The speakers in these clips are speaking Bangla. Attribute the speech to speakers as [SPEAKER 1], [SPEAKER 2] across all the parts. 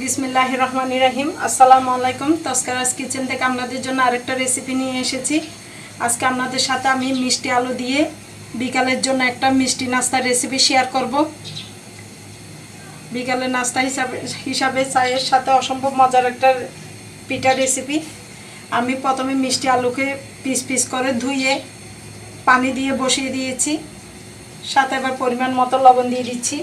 [SPEAKER 1] বিসমিল্লাহ রহমান রাহিম। আসসালামু আলাইকুম। তস্কারাজ কিচেন থেকে আপনাদের জন্য আরেকটা রেসিপি নিয়ে এসেছি। আজকে আপনাদের সাথে আমি মিষ্টি আলু দিয়ে বিকালের জন্য একটা মিষ্টি নাস্তার রেসিপি শেয়ার করব। বিকালের নাস্তা হিসাবে হিসাবে চায়ের সাথে অসম্ভব মজার একটা পিঠা রেসিপি আমি প্রথমে মিষ্টি আলুকে পিস পিস করে ধুয়ে পানি দিয়ে বসিয়ে দিয়েছি। সাথে এবার পরিমাণ মতো লবণ দিয়ে দিচ্ছি।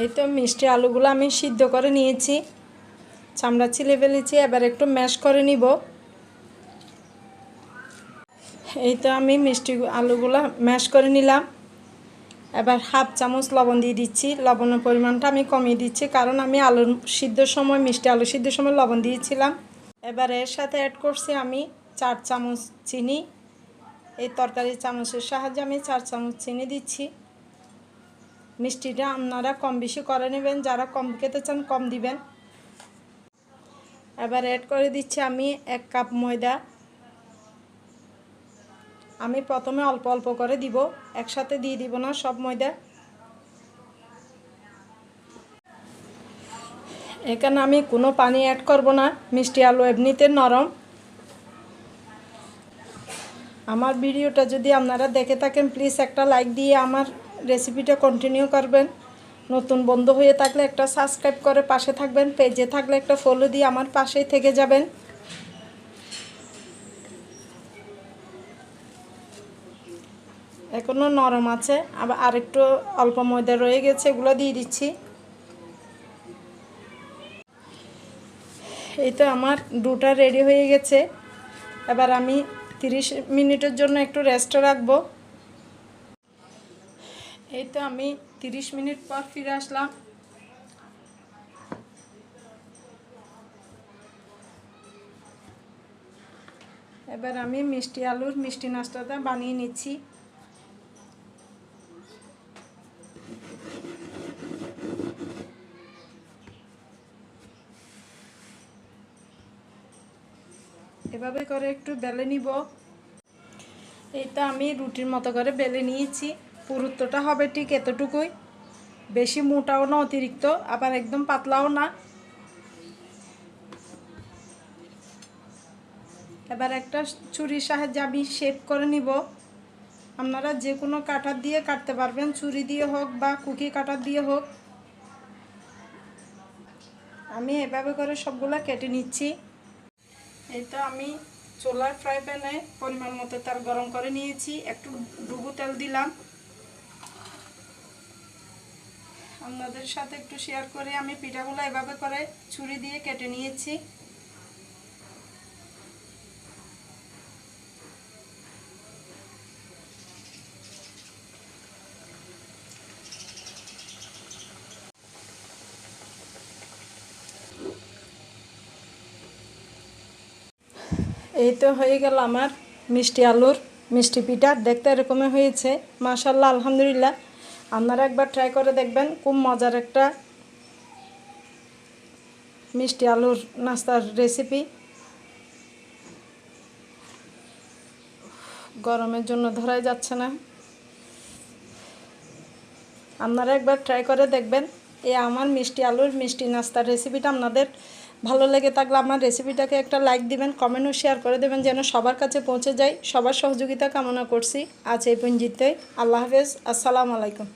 [SPEAKER 1] এই তো মিষ্টি আলুগুলো আমি সিদ্ধ করে নিয়েছি। চামড়া ছিলে ফেলেছি এবার একটু ম্যাশ করে নিব। এই তো আমি মিষ্টি আলুগুলো ম্যাশ করে নিলাম। এবার হাফ চামচ লবণ দিয়ে দিচ্ছি। লবণের পরিমাণটা আমি কমিয়ে দিচ্ছি, কারণ আমি আলুর সিদ্ধর সময়, মিষ্টি আলু সিদ্ধর সময় লবণ দিয়েছিলাম। এবার এর সাথে অ্যাড করছি আমি চার চামচ চিনি। এই তরকারি চামচের সাহায্যে আমি চার চামচ চিনি দিচ্ছি। মিষ্টিটা আপনারা কম বেশি করে নেবেন, যারা কম খেতে চান কম দিবেন। এবার অ্যাড করে দিচ্ছি আমি এক কাপ ময়দা। আমি প্রথমে অল্প অল্প করে দিব, একসাথে দিয়ে দিব না সব ময়দা। এখানে আমি কোনো পানি অ্যাড করব না, মিষ্টি আলু এমনিতে নরম। আমার ভিডিওটা যদি আপনারা দেখে থাকেন প্লিজ একটা লাইক দিয়ে আমার রেসিপিটা কন্টিনিউ করবেন। নতুন বন্ধু হয়ে থাকলে একটা সাবস্ক্রাইব করে পাশে থাকবেন পেজে থাকলে একটা ফলো দিয়ে আমার পাশেই থেকে যাবেন। এখনও নরম আছে, আবার আরেকটু অল্প ময়দা রয়ে গেছে, এগুলো দিয়ে দিচ্ছি। এই তো আমার দুটা রেডি হয়ে গেছে। এবার আমি তিরিশ মিনিটের জন্য একটু রেস্টে রাখব। এই তো আমি তিরিশ মিনিট পর ফিরে আসলাম। এবার আমি মিষ্টি আলুর মিষ্টি নাস্তাটা বানিয়ে নিচ্ছি। এভাবে করে একটু বেলে নিব। এইটা আমি রুটির মতো করে বেলে নিয়েছি। পুরুত্বটা হবে ঠিক এতটুকুই। বেশি মোটাও না, অতিরিক্ত, আবার একদম পাতলাও না। এবার একটা ছুরির সাহায্যে আমি শেপ করে নিব। আপনারা যে কোনো কাটার দিয়ে কাটতে পারবেন, ছুরি দিয়ে হোক বা কুকি কাটার দিয়ে হোক। আমি এভাবে করে সবগুলো কেটে নিচ্ছি। এই তো আমি চোলার ফ্রাই প্যানে পরিমাণ মতো তার গরম করে নিয়েছি। একটু ডুবু তেল দিলাম। আপনাদের সাথে একটু শেয়ার করে আমি পিঠাগুলো এভাবে করে ছুরি দিয়ে কেটে নিয়েছি। এই তো হয়ে গেল আমার মিষ্টি আলুর মিষ্টি পিঠা। দেখতে এরকমই হয়েছে। মাশাল্লাহ আলহামদুলিল্লাহ। আপনারা একবার ট্রাই করে দেখবেন, খুব মজার একটা মিষ্টি আলুর নাস্তার রেসিপি গরমের জন্য ধরাই যাচ্ছে না। আপনারা একবার ট্রাই করে দেখবেন, এ আমার মিষ্টি আলুর মিষ্টি নাস্তার রেসিপিটা আপনাদের ভালো লেগে থাকলে আমার রেসিপিটাকে একটা লাইক দিবেন কমেন্ট ও শেয়ার করে দেবেন যেন সবার কাছে পৌঁছে যায় সবার সহযোগিতা কামনা করছি। আজ এই পঞ্জিতে আল্লাহ হাফেজ। আসসালামু আলাইকুম।